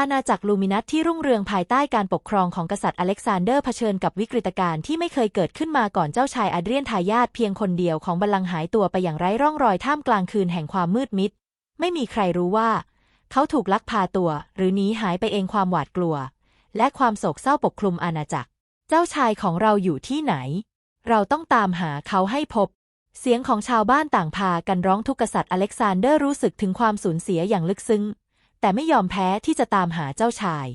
อาณาจักรลูมินัสที่รุ่งเรืองภายใต้การปกครองของกษัตริย์อเล็กซานเดอร์เผชิญกับวิกฤตการณ์ที่ไม่เคยเกิดขึ้นมาก่อนเจ้าชายอาเดรียนทายาทเพียงคนเดียวของบัลลังก์หายตัวไปอย่างไร้ร่องรอยท่ามกลางคืนแห่งความมืดมิด ไม่มีใครรู้ว่า เขาถูกลักพาตัว หรือหนีหายไปเองความหวาดกลัว และความโศกเศร้าปกคลุมอาณาจักร เจ้าชายของเราอยู่ที่ไหน เราต้องตามหาเขาให้พบ เสียงของชาวบ้านต่างพากันร้องทุกข์กษัตริย์อเล็กซานเดอร์รู้สึกถึงความสูญเสียอย่างลึกซึ้ง แต่ไม่ยอมแพ้ที่จะตามหาเจ้าชาย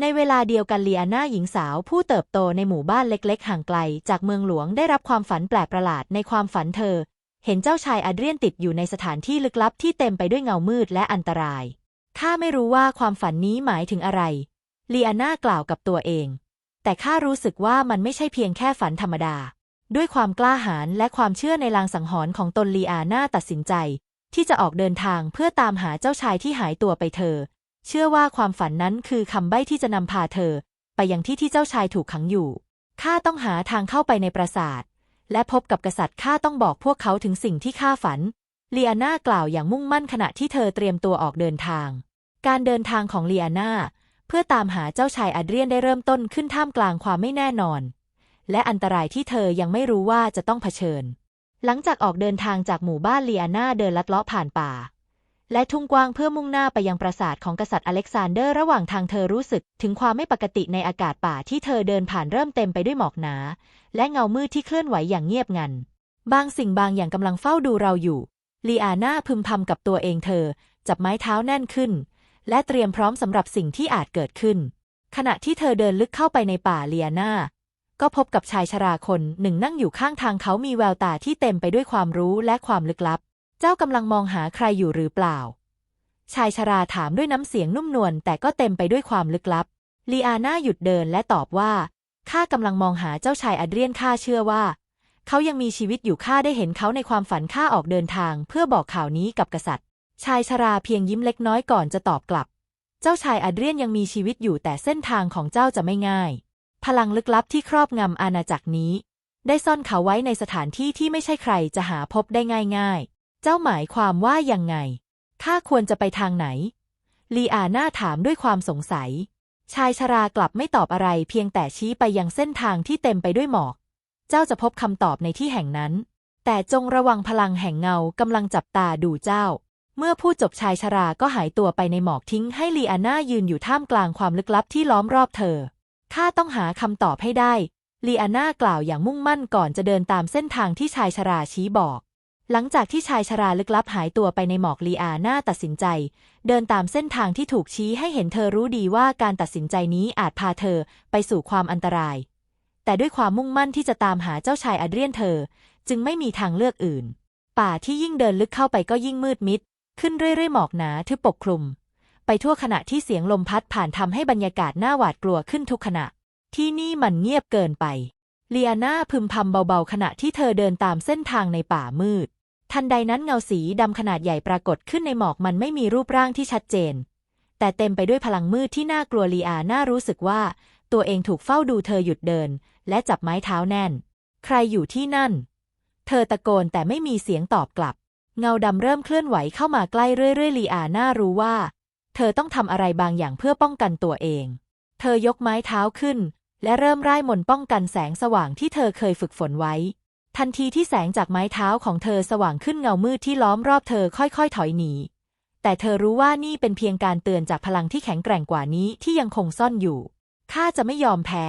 ในเวลาเดียวกันเลียนาหญิงสาวผู้เติบโตในหมู่บ้านเล็กๆ ห่างไกล จากเมืองหลวงได้รับความฝันแปลกประหลาดในความฝันเธอ เห็นเจ้าชายอาเดรียนติดอยู่ในสถานที่ลึกลับที่เต็มไปด้วยเงามืดและอันตรายข้าไม่รู้ว่าความฝันนี้หมายถึงอะไรเลียนากล่าวกับตัวเอง แต่ข้ารู้สึกว่ามันไม่ใช่เพียงแค่ฝันธรรมดา ด้วยความกล้าหาญและความเชื่อในลางสังหรณ์ของตนลีอาน่าตัดสินใจ ที่จะออกเดินทางเพื่อตามหาเจ้าชายที่หายตัวไปเธอ เชื่อว่าความฝันนั้นคือคำใบ้ที่จะนำพาเธอ ไปยังที่ที่เจ้าชายถูกขังอยู่ข้าต้องหาทางเข้าไปในปราสาท และพบกับกษัตริย์ข้าต้องบอกพวกเขาถึงสิ่งที่ข้าฝันลีอาน่ากล่าวอย่างมุ่งมั่นขณะที่เธอเตรียมตัวออกเดินทาง การเดินทางของลีอาน่าเพื่อตามหาเจ้าชายอเดรียนได้เริ่มต้นขึ้นท่ามกลางความไม่แน่นอน และอันตรายที่เธอยังไม่รู้ว่าจะต้องเผชิญ หลังจากออกเดินทางจากหมู่บ้านเลียนาเดินลัดเลาะผ่านป่า และทุ่งกว้างเพื่อมุ่งหน้าไปยังปราสาทของกษัตริย์อเล็กซานเดอร์ระหว่างทางเธอรู้สึกถึงความไม่ปกติในอากาศป่าที่เธอเดินผ่านเริ่มเต็มไปด้วยหมอกหนา และเงามืดที่เคลื่อนไหวอย่างเงียบงัน บางสิ่งบางอย่างกำลังเฝ้าดูเราอยู่ลีอาน่าพึมพำกับตัวเองเธอ จับไม้เท้าแน่นขึ้น และเตรียมพร้อมสำหรับสิ่งที่อาจเกิดขึ้น ขณะที่เธอเดินลึกเข้าไปในป่าเลียนา ก็พบกับชายชราคนหนึ่งนั่งอยู่ข้างทางเขามีแววตาที่เต็มไปด้วยความรู้และความลึกลับ เจ้ากำลังมองหาใครอยู่หรือเปล่า ชายชราถามด้วยน้ำเสียงนุ่มนวลแต่ก็เต็มไปด้วยความลึกลับ ลีอาน่าหยุดเดินและตอบว่า ข้ากำลังมองหาเจ้าชายอเดรียนข้าเชื่อว่า เขายังมีชีวิตอยู่ข้าได้เห็นเขาในความฝันข้าออกเดินทาง เพื่อบอกข่าวนี้กับกษัตริย์ ชายชราเพียงยิ้มเล็กน้อยก่อนจะตอบกลับ เจ้าชายอเดรียนยังมีชีวิตอยู่แต่เส้นทางของเจ้าจะไม่ง่าย พลังลึกลับที่ครอบงำอาณาจักรนี้ ได้ซ่อนเขาไว้ในสถานที่ที่ไม่ใช่ใครจะหาพบได้ง่ายๆ เจ้าหมายความว่ายังไงข้าควรจะไปทางไหน ลีอาน่าถามด้วยความสงสัย ชายชรากลับไม่ตอบอะไรเพียงแต่ชี้ไปยังเส้นทางที่เต็มไปด้วยหมอก เจ้าจะพบคำตอบในที่แห่งนั้น แต่จงระวังพลังแห่งเงากำลังจับตาดูเจ้า เมื่อพูดจบชายชราก็หายตัวไปในหมอกทิ้งให้ลีอาน่ายืนอยู่ท่ามกลางความลึกลับที่ล้อมรอบเธอ ข้าต้องหาคำตอบให้ได้ลีอาน่ากล่าวอย่างมุ่งมั่นก่อนจะเดินตามเส้นทางที่ชายชราชี้บอก หลังจากที่ชายชราลึกลับหายตัวไปในหมอกลีอาน่าตัดสินใจ เดินตามเส้นทางที่ถูกชี้ให้เห็นเธอรู้ดีว่าการตัดสินใจนี้อาจพาเธอไปสู่ความอันตราย แต่ด้วยความมุ่งมั่นที่จะตามหาเจ้าชายอาเดรียนเธอ จึงไม่มีทางเลือกอื่น ป่าที่ยิ่งเดินลึกเข้าไปก็ยิ่งมืดมิด ขึ้นเรื่อยๆหมอกหนาทึบปกคลุม ไปทั่วขณะที่เสียงลมพัดผ่านทำให้บรรยากาศน่าหวาดกลัวขึ้นทุกขณะ ที่นี่มันเงียบเกินไปเลียนาพึมพำเบาๆ ขณะที่เธอเดินตามเส้นทางในป่ามืด ทันใดนั้นเงาสีดำขนาดใหญ่ปรากฏขึ้นในหมอกมันไม่มีรูปร่างที่ชัดเจน แต่เต็มไปด้วยพลังมืดที่น่ากลัวลีอาน่ารู้สึกว่า ตัวเองถูกเฝ้าดูเธอหยุดเดิน และจับไม้เท้าแน่น ใครอยู่ที่นั่น เธอตะโกนแต่ไม่มีเสียงตอบกลับ เงาดำเริ่มเคลื่อนไหวเข้ามาใกล้เรื่อยๆลีอาน่ารู้ว่า เธอต้องทำอะไรบางอย่างเพื่อป้องกันตัวเอง เธอยกไม้เท้าขึ้น และเริ่มร่ายมนต์ป้องกันแสงสว่างที่เธอเคยฝึกฝนไว้ ทันทีที่แสงจากไม้เท้าของเธอสว่างขึ้นเงามืดที่ล้อมรอบเธอค่อยๆ ถอยหนี แต่เธอรู้ว่านี่เป็นเพียงการเตือนจากพลังที่แข็งแกร่งกว่านี้ที่ยังคงซ่อนอยู่ ข้าจะไม่ยอมแพ้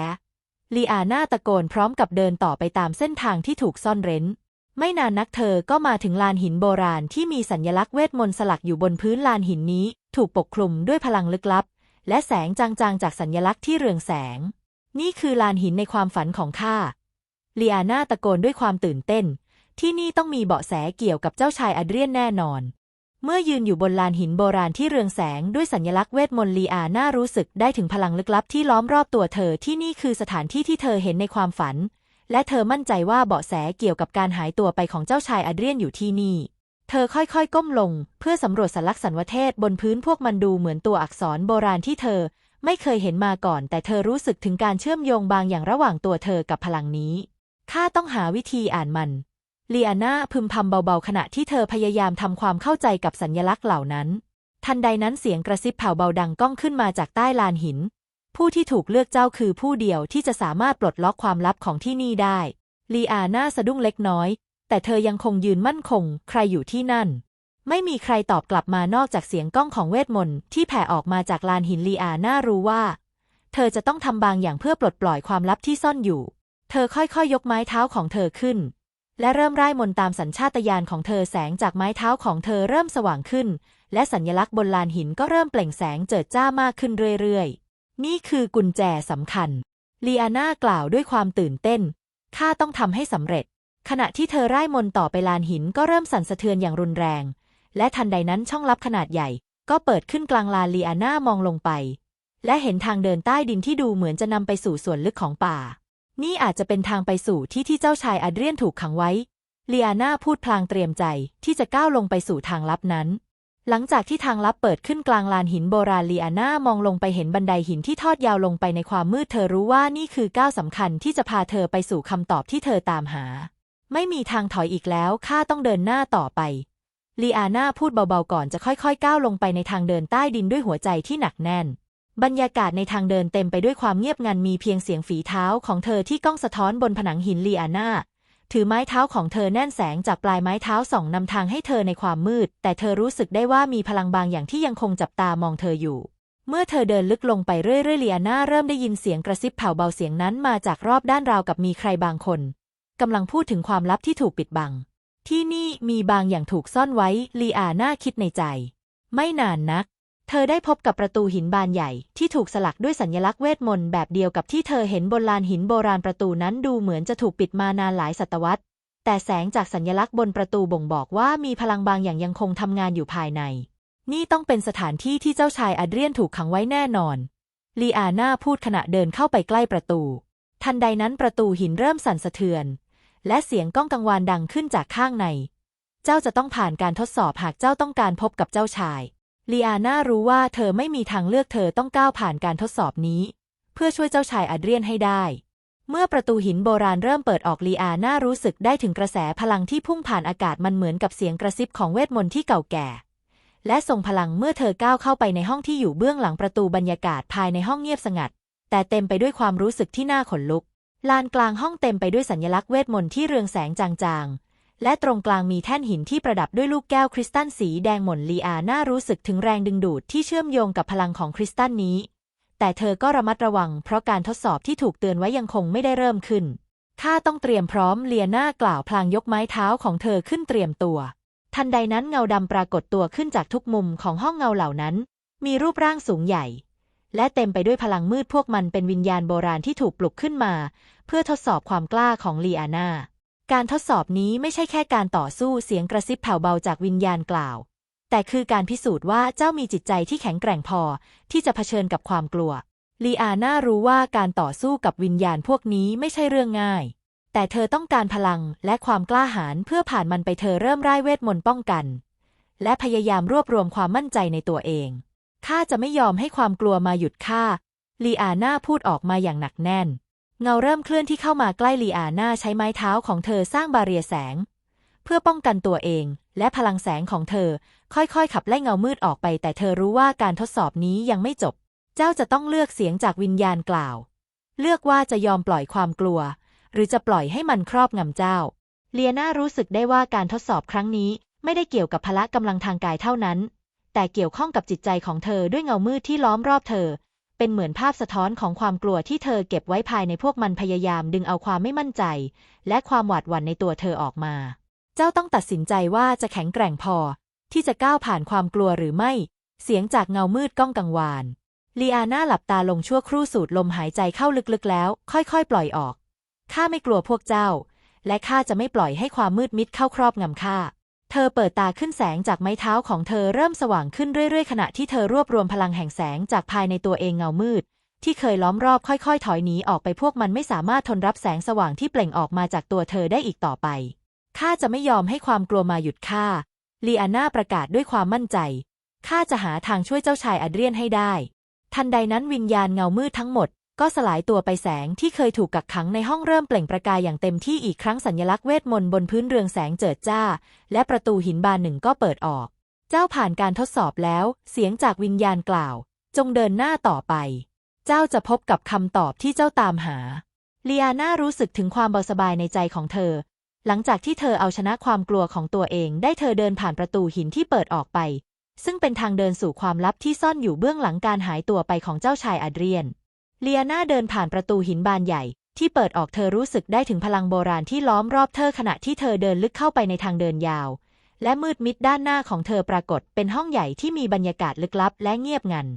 ลีอาน่าตะโกนพร้อมกับเดินต่อไปตามเส้นทางที่ถูกซ่อนเร้นไม่นานนักเธอก็มาถึงลานหินโบราณที่มีสัญลักษณ์เวทมนต์สลักอยู่บนพื้นลานหินนี้ ถูกปกคลุมด้วยพลังลึกลับ และแสงจางๆจากสัญลักษณ์ที่เรืองแสง นี่คือลานหินในความฝันของข้าลีอาน่าตะโกนด้วยความตื่นเต้น ที่นี่ต้องมีเบาะแสเกี่ยวกับเจ้าชายอเดรียนแน่นอน เมื่อยืนอยู่บนลานหินโบราณที่เรืองแสงด้วยสัญลักษณ์เวทมนต์ลีอาน่ารู้สึกได้ถึงพลังลึกลับที่ล้อมรอบตัวเธอที่นี่คือสถานที่ที่เธอเห็นในความฝัน และเธอมั่นใจว่าเบาะแสเกี่ยวกับการหายตัวไปของเจ้าชายอเดรียนอยู่ที่นี่ เธอค่อยๆ ก้มลง เพื่อสำรวจสัลักษณ์สันวเทศบนพื้นพวกมันดูเหมือนตัวอักษรโบราณที่เธอไม่เคยเห็นมาก่อน แต่เธอรู้สึกถึงการเชื่อมโยงบางอย่างระหว่างตัวเธอกับพลังนี้ ข้าต้องหาวิธีอ่านมันลีอาน่าพึมพำเบาๆ ขณะที่เธอพยายามทำความเข้าใจกับสัญลักษณ์เหล่านั้น ทันใดนั้นเสียงกระซิบแผ่วเบาดังก้องขึ้นมาจากใต้ลานหิน ผู้ที่ถูกเลือกเจ้าคือผู้เดียวที่จะสามารถปลดล็อกความลับของที่นี่ได้ลีอาน่าสะดุ้งเล็กน้อย แต่เธอยังคงยืนมั่นคง ใครอยู่ที่นั่น ไม่มีใครตอบกลับมานอกจากเสียงก้องของเวทมนต์ที่แผ่ออกมาจากลานหินลีอาน่ารู้ว่า เธอจะต้องทำบางอย่างเพื่อปลดปล่อยความลับที่ซ่อนอยู่ เธอค่อยๆยยกไม้เท้าของเธอขึ้น และเริ่มไร่ายมนต์ตามสัญชาตญาณของเธอแสงจากไม้เท้าของเธอเริ่มสว่างขึ้น และสัญลักษณ์บนลานหินก็เริ่มเปล่งแสงเจิดจ้ามากขึ้นเรื่อยๆ นี่คือกุญแจสำคัญลีอาน่ากล่าวด้วยความตื่นเต้นข้าต้องทำให้สำเร็จ ขณะที่เธอร่ายมนต่อไปลานหินก็เริ่มสั่นสะเทือนอย่างรุนแรง และทันใดนั้นช่องลับขนาดใหญ่ ก็เปิดขึ้นกลางลานลีอาน่ามองลงไป และเห็นทางเดินใต้ดินที่ดูเหมือนจะนำไปสู่ส่วนลึกของป่า นี่อาจจะเป็นทางไปสู่ที่ที่เจ้าชายอัดเรียนถูกขังไว้ลีอาน่าพูดพลางเตรียมใจที่จะก้าวลงไปสู่ทางลับนั้น หลังจากที่ทางลับเปิดขึ้นกลางลานหินโบราณลีอาน่ามองลงไปเห็นบันไดหินที่ทอดยาวลงไปในความมืดเธอรู้ว่านี่คือก้าวสำคัญที่จะพาเธอไปสู่คำตอบที่เธอตามหา ไม่มีทางถอยอีกแล้วข้าต้องเดินหน้าต่อไป ลีอาน่าพูดเบาๆก่อนจะค่อยๆ ก้าวลงไปในทางเดินใต้ดินด้วยหัวใจที่หนักแน่น บรรยากาศในทางเดินเต็มไปด้วยความเงียบงันมีเพียงเสียงฝีเท้าของเธอที่ก้องสะท้อนบนผนังหินลีอาน่าถือไม้เท้าของเธอแน่นแสงจากปลายไม้เท้าส่องนำทางให้เธอในความมืด แต่เธอรู้สึกได้ว่ามีพลังบางอย่างที่ยังคงจับตามองเธออยู่ เมื่อเธอเดินลึกลงไปเรื่อยๆเลียนาเริ่มได้ยินเสียงกระซิบแผ่วเบาเสียงนั้นมาจากรอบด้านราวกับมีใครบางคน กำลังพูดถึงความลับที่ถูกปิดบัง ที่นี่มีบางอย่างถูกซ่อนไว้ลีอาน่าคิดในใจ ไม่นานนัก เธอได้พบกับประตูหินบานใหญ่ที่ถูกสลักด้วยสัญลักษณ์เวทมนต์แบบเดียวกับที่เธอเห็นบนลานหินโบราณประตูนั้นดูเหมือนจะถูกปิดมานานหลายศตวรรษ แต่แสงจากสัญลักษณ์บนประตูบ่งบอกว่ามีพลังบางอย่างยังคงทำงานอยู่ภายใน นี่ต้องเป็นสถานที่ที่เจ้าชายอัดเรียนถูกขังไว้แน่นอนลีอาน่าพูดขณะเดินเข้าไปใกล้ประตู ทันใดนั้นประตูหินเริ่มสั่นสะเทือน และเสียงก้องกังวานดังขึ้นจากข้างใน เจ้าจะต้องผ่านการทดสอบหากเจ้าต้องการพบกับเจ้าชายลีอาน่ารู้ว่าเธอไม่มีทางเลือกเธอต้องก้าวผ่านการทดสอบนี้ เพื่อช่วยเจ้าชายอัดเรียนให้ได้ เมื่อประตูหินโบราณเริ่มเปิดออกลีอาน่ารู้สึกได้ถึงกระแสพลังที่พุ่งผ่านอากาศมันเหมือนกับเสียงกระซิบของเวทมนต์ที่เก่าแก่ และทรงพลังเมื่อเธอก้าวเข้าไปในห้องที่อยู่เบื้องหลังประตูบรรยากาศภายในห้องเงียบสงัด แต่เต็มไปด้วยความรู้สึกที่น่าขนลุก ลานกลางห้องเต็มไปด้วยสัญลักษณ์เวทมนต์ที่เรืองแสงจางๆ และตรงกลางมีแท่นหินที่ประดับด้วยลูกแก้วคริสตัลสีแดงหม่นลีอาน่ารู้สึกถึงแรงดึงดูดที่เชื่อมโยงกับพลังของคริสตัลนี้ แต่เธอก็ระมัดระวังเพราะการทดสอบที่ถูกเตือนไว้ยังคงไม่ได้เริ่มขึ้นข้าต้องเตรียมพร้อมเลียนากล่าวพลางยกไม้เท้าของเธอขึ้นเตรียมตัว ทันใดนั้นเงาดำปรากฏตัวขึ้นจากทุกมุมของห้องเงาเหล่านั้น มีรูปร่างสูงใหญ่ และเต็มไปด้วยพลังมืดพวกมันเป็นวิญญาณโบราณที่ถูกปลุกขึ้นมา เพื่อทดสอบความกล้าของลีอาน่า การทดสอบนี้ไม่ใช่แค่การต่อสู้เสียงกระซิบแผ่วเบาจากวิญญาณกล่าว แต่คือการพิสูจน์ว่าเจ้ามีจิตใจที่แข็งแกร่งพอ ที่จะเผชิญกับความกลัว ลีอาน่ารู้ว่าการต่อสู้กับวิญญาณพวกนี้ไม่ใช่เรื่องง่าย แต่เธอต้องการพลังและความกล้าหาญเพื่อผ่านมันไปเธอเริ่มไร่ายเวทมนต์ป้องกัน และพยายามรวบรวมความมั่นใจในตัวเองข้าจะไม่ยอมให้ความกลัวมาหยุดข้าลีอาน่าพูดออกมาอย่างหนักแน่น เงาเริ่มเคลื่อนที่เข้ามาใกล้ลีอาน่าใช้ไม้เท้าของเธอสร้างบาเรียแสง เพื่อป้องกันตัวเอง และพลังแสงของเธอ ค่อยๆ ขับไล่เงามืดออกไป แต่เธอรู้ว่าการทดสอบนี้ยังไม่จบ เจ้าจะต้องเลือกเสียงจากวิญญาณกล่าว เลือกว่าจะยอมปล่อยความกลัว หรือจะปล่อยให้มันครอบงำเจ้า เลียนารู้สึกได้ว่าการทดสอบครั้งนี้ ไม่ได้เกี่ยวกับพละกำลังทางกายเท่านั้น แต่เกี่ยวข้องกับจิตใจของเธอด้วยเงามืดที่ล้อมรอบเธอ เป็นเหมือนภาพสะท้อนของความกลัวที่เธอเก็บไว้ภายในพวกมันพยายามดึงเอาความไม่มั่นใจ และความหวาดหวั่นในตัวเธอออกมา เจ้าต้องตัดสินใจว่าจะแข็งแกร่งพอ ที่จะก้าวผ่านความกลัวหรือไม่ เสียงจากเงามืดก้องกังวานลีอาน่าหลับตาลงชั่วครู่สูดลมหายใจเข้าลึกๆแล้ว ค่อยๆ ปล่อยออก ข้าไม่กลัวพวกเจ้า และข้าจะไม่ปล่อยให้ความมืดมิดเข้าครอบงำข้า เธอเปิดตาขึ้นแสงจากไม้เท้าของเธอเริ่มสว่างขึ้นเรื่อยๆ ขณะที่เธอรวบรวมพลังแห่งแสงจากภายในตัวเองเงามืด ที่เคยล้อมรอบค่อยๆ ถอยหนีออกไปพวกมันไม่สามารถทนรับแสงสว่างที่เปล่งออกมาจากตัวเธอได้อีกต่อไปข้าจะไม่ยอมให้ความกลัวมาหยุดข้าลีอาน่าประกาศด้วยความมั่นใจข้าจะหาทางช่วยเจ้าชายอัดเรียนให้ได้ ทันใดนั้นวิญญาณเงามืดทั้งหมด ก็สลายตัวไปแสงที่เคยถูกกักขังในห้องเริ่มเปล่งประกายอย่างเต็มที่อีกครั้งสัญลักษณ์เวทมนต์บนพื้นเรืองแสงเจิดจ้า และประตูหินบานหนึ่งก็เปิดออก เจ้าผ่านการทดสอบแล้ว เสียงจากวิญญาณกล่าว จงเดินหน้าต่อไป เจ้าจะพบกับคำตอบที่เจ้าตามหาเลียนารู้สึกถึงความเบาสบายในใจของเธอ หลังจากที่เธอเอาชนะความกลัวของตัวเอง ได้เธอเดินผ่านประตูหินที่เปิดออกไป ซึ่งเป็นทางเดินสู่ความลับที่ซ่อนอยู่เบื้องหลังการหายตัวไปของเจ้าชายอัดรียน เลียนาเดินผ่านประตูหินบานใหญ่ ที่เปิดออกเธอรู้สึกได้ถึงพลังโบราณที่ล้อมรอบเธอขณะที่เธอเดินลึกเข้าไปในทางเดินยาว และมืดมิดด้านหน้าของเธอปรากฏเป็นห้องใหญ่ที่มีบรรยากาศลึกลับและเงียบงัน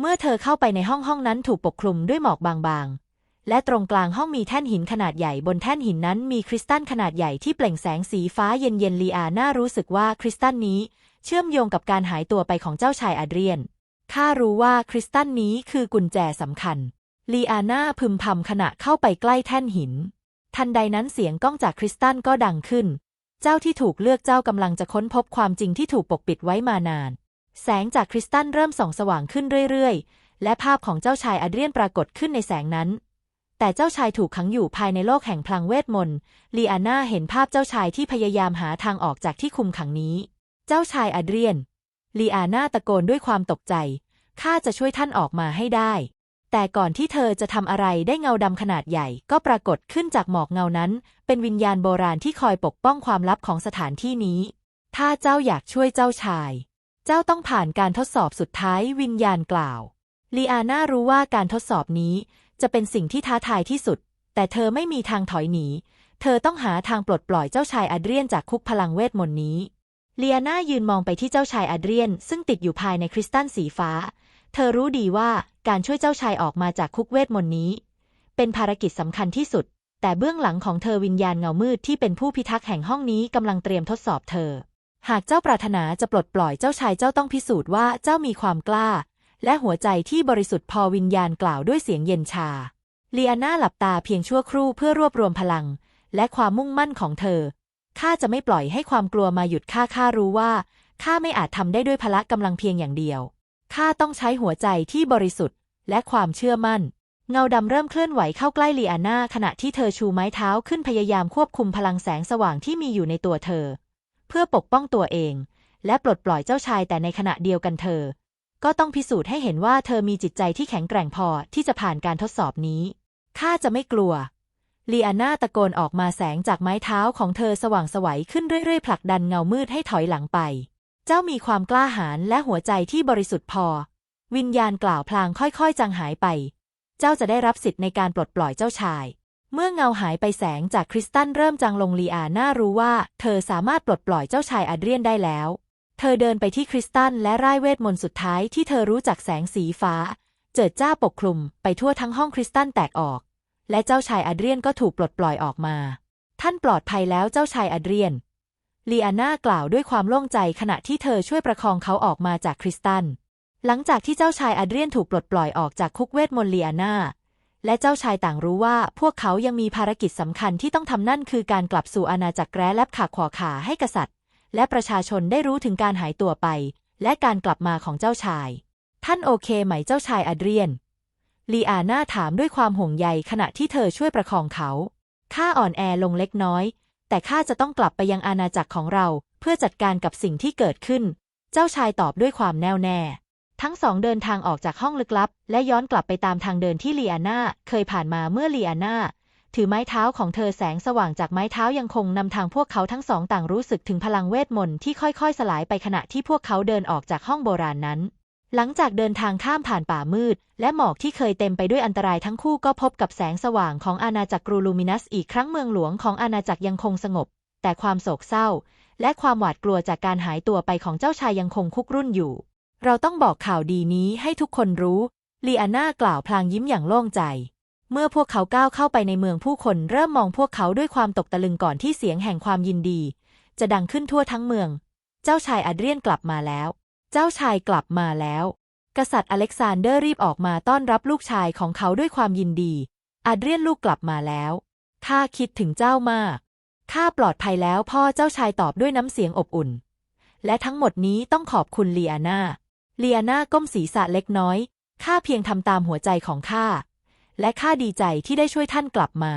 เมื่อเธอเข้าไปในห้องห้องนั้นถูกปกคลุมด้วยหมอกบางๆ และตรงกลางห้องมีแท่นหินขนาดใหญ่บนแท่นหินนั้นมีคริสตัลขนาดใหญ่ที่เปล่งแสงสีฟ้าเย็นๆลีอาน่ารู้สึกว่าคริสตัลนี้เชื่อมโยงกับการหายตัวไปของเจ้าชายอาเดรียนข้ารู้ว่าคริสตัลนี้คือกุญแจสำคัญ ลีอาน่าพึมพำขณะเข้าไปใกล้แท่นหิน ทันใดนั้นเสียงก้องจากคริสตัลก็ดังขึ้น เจ้าที่ถูกเลือกเจ้ากำลังจะค้นพบความจริงที่ถูกปกปิดไว้มานาน แสงจากคริสตัลเริ่มส่องสว่างขึ้นเรื่อยๆ และภาพของเจ้าชายอาเดรียนปรากฏขึ้นในแสงนั้น แต่เจ้าชายถูกขังอยู่ภายในโลกแห่งพลังเวทมนต์ลีอาน่าเห็นภาพเจ้าชายที่พยายามหาทางออกจากที่คุมขังนี้ เจ้าชายอาเดรียนลีอาน่าตะโกนด้วยความตกใจข้าจะช่วยท่านออกมาให้ได้ แต่ก่อนที่เธอจะทำอะไรได้เงาดำขนาดใหญ่ ก็ปรากฏขึ้นจากหมอกเงานั้น เป็นวิญญาณโบราณที่คอยปกป้องความลับของสถานที่นี้ ถ้าเจ้าอยากช่วยเจ้าชาย เจ้าต้องผ่านการทดสอบสุดท้ายวิญญาณกล่าวลีอาน่ารู้ว่าการทดสอบนี้จะเป็นสิ่งที่ท้าทายที่สุด แต่เธอไม่มีทางถอยหนี เธอต้องหาทางปลดปล่อยเจ้าชายอาเดรียนจากคุกพลังเวทมนต์นี้เลียนายืนมองไปที่เจ้าชายอาเดรียน ซึ่งติดอยู่ภายในคริสตัลสีฟ้า เธอรู้ดีว่า การช่วยเจ้าชายออกมาจากคุกเวทมนต์นี้ เป็นภารกิจสำคัญที่สุด แต่เบื้องหลังของเธอวิญญาณเงามืดที่เป็นผู้พิทักษ์แห่งห้องนี้กำลังเตรียมทดสอบเธอ หากเจ้าปรารถนาจะปลดปล่อยเจ้าชายเจ้าต้องพิสูจน์ว่าเจ้ามีความกล้า และหัวใจที่บริสุทธิ์พอวิญญาณกล่าวด้วยเสียงเย็นชาเลียนาหลับตาเพียงชั่วครู่เพื่อรวบรวมพลัง และความมุ่งมั่นของเธอข้าจะไม่ปล่อยให้ความกลัวมาหยุดข้าข้ารู้ว่าข้าไม่อาจทำได้ด้วยพละกำลังเพียงอย่างเดียว ข้าต้องใช้หัวใจที่บริสุทธิ์ และความเชื่อมั่น เงาดำเริ่มเคลื่อนไหวเข้าใกล้ลีอาน่าขณะที่เธอชูไม้เท้าขึ้นพยายามควบคุมพลังแสงสว่างที่มีอยู่ในตัวเธอ เพื่อปกป้องตัวเอง และปลดปล่อยเจ้าชายแต่ในขณะเดียวกันเธอ ก็ต้องพิสูจน์ให้เห็นว่าเธอมีจิตใจที่แข็งแกร่งพอที่จะผ่านการทดสอบนี้ข้าจะไม่กลัวลีอาน่าตะโกนออกมาแสงจากไม้เท้าของเธอสว่างสวัยขึ้นเรื่อยๆผลักดันเงามืดให้ถอยหลังไป เจ้ามีความกล้าหาญและหัวใจที่บริสุทธิ์พอ วิญญาณกล่าวพลางค่อยๆ จางหายไป เจ้าจะได้รับสิทธิ์ในการปลดปล่อยเจ้าชาย เมื่อเงาหายไปแสงจากคริสตัลเริ่มจางลงลีอาน่ารู้ว่า เธอสามารถปลดปล่อยเจ้าชายอาเดรียนได้แล้ว เธอเดินไปที่คริสตัลและร่ายเวทมนต์สุดท้ายที่เธอรู้จักแสงสีฟ้า เจิดจ้าปกคลุมไปทั่วทั้งห้องคริสตัลแตกออก และเจ้าชายอาเดรียนก็ถูกปลดปล่อยออกมา ท่านปลอดภัยแล้วเจ้าชายอาเดรียน ลีอาน่ากล่าวด้วยความโล่งใจขณะที่เธอช่วยประคองเขาออกมาจากคริสตัลหลังจากที่เจ้าชายอาเดรียนถูกปลดปล่อยออกจากคุกเวทมนต์ลีอาน่า และเจ้าชายต่างรู้ว่าพวกเขายังมีภารกิจสำคัญที่ต้องทำนั่นคือการกลับสู่อาณาจักรแร้และขาขวาขาให้กษัตริย์ และประชาชนได้รู้ถึงการหายตัวไป และการกลับมาของเจ้าชาย ท่านโอเคไหมเจ้าชายอาเดรียนลีอาน่าถามด้วยความห่วงใยขณะที่เธอช่วยประคองเขาข้าอ่อนแอลงเล็กน้อย แต่ข้าจะต้องกลับไปยังอาณาจักรของเรา เพื่อจัดการกับสิ่งที่เกิดขึ้น เจ้าชายตอบด้วยความแน่วแน่ ทั้งสองเดินทางออกจากห้องลึกลับ และย้อนกลับไปตามทางเดินที่ลีอาน่าเคยผ่านมาเมื่อลีอาน่าถือไม้เท้าของเธอแสงสว่างจากไม้เท้ายังคงนำทางพวกเขาทั้งสองต่างรู้สึกถึงพลังเวทมนต์ที่ค่อยๆ สลายไปขณะที่พวกเขาเดินออกจากห้องโบราณนั้น หลังจากเดินทางข้ามผ่านป่ามืด และหมอกที่เคยเต็มไปด้วยอันตรายทั้งคู่ก็พบกับแสงสว่างของอาณาจักรกรูลูมินัสอีกครั้งเมืองหลวงของอาณาจักรยังคงสงบ แต่ความโศกเศร้า และความหวาดกลัวจากการหายตัวไปของเจ้าชายยังคงคุกรุ่นอยู่ เราต้องบอกข่าวดีนี้ให้ทุกคนรู้ลีอาน่ากล่าวพลางยิ้มอย่างโล่งใจ เมื่อพวกเขาก้าวเข้าไปในเมืองผู้คนเริ่มมองพวกเขาด้วยความตกตะลึงก่อนที่เสียงแห่งความยินดี จะดังขึ้นทั่วทั้งเมือง เจ้าชายอาเดรียนกลับมาแล้ว เจ้าชายกลับมาแล้ว กษัตริย์อเล็กซานเดอร์รีบออกมาต้อนรับลูกชายของเขาด้วยความยินดี อาเดรียนลูกกลับมาแล้ว ข้าคิดถึงเจ้ามาก ข้าปลอดภัยแล้วพ่อเจ้าชายตอบด้วยน้ำเสียงอบอุ่น และทั้งหมดนี้ต้องขอบคุณเลีอาน่าลีอาน่าก้มศีรษะเล็กน้อย ข้าเพียงทำตามหัวใจของข้า และข้าดีใจที่ได้ช่วยท่านกลับมา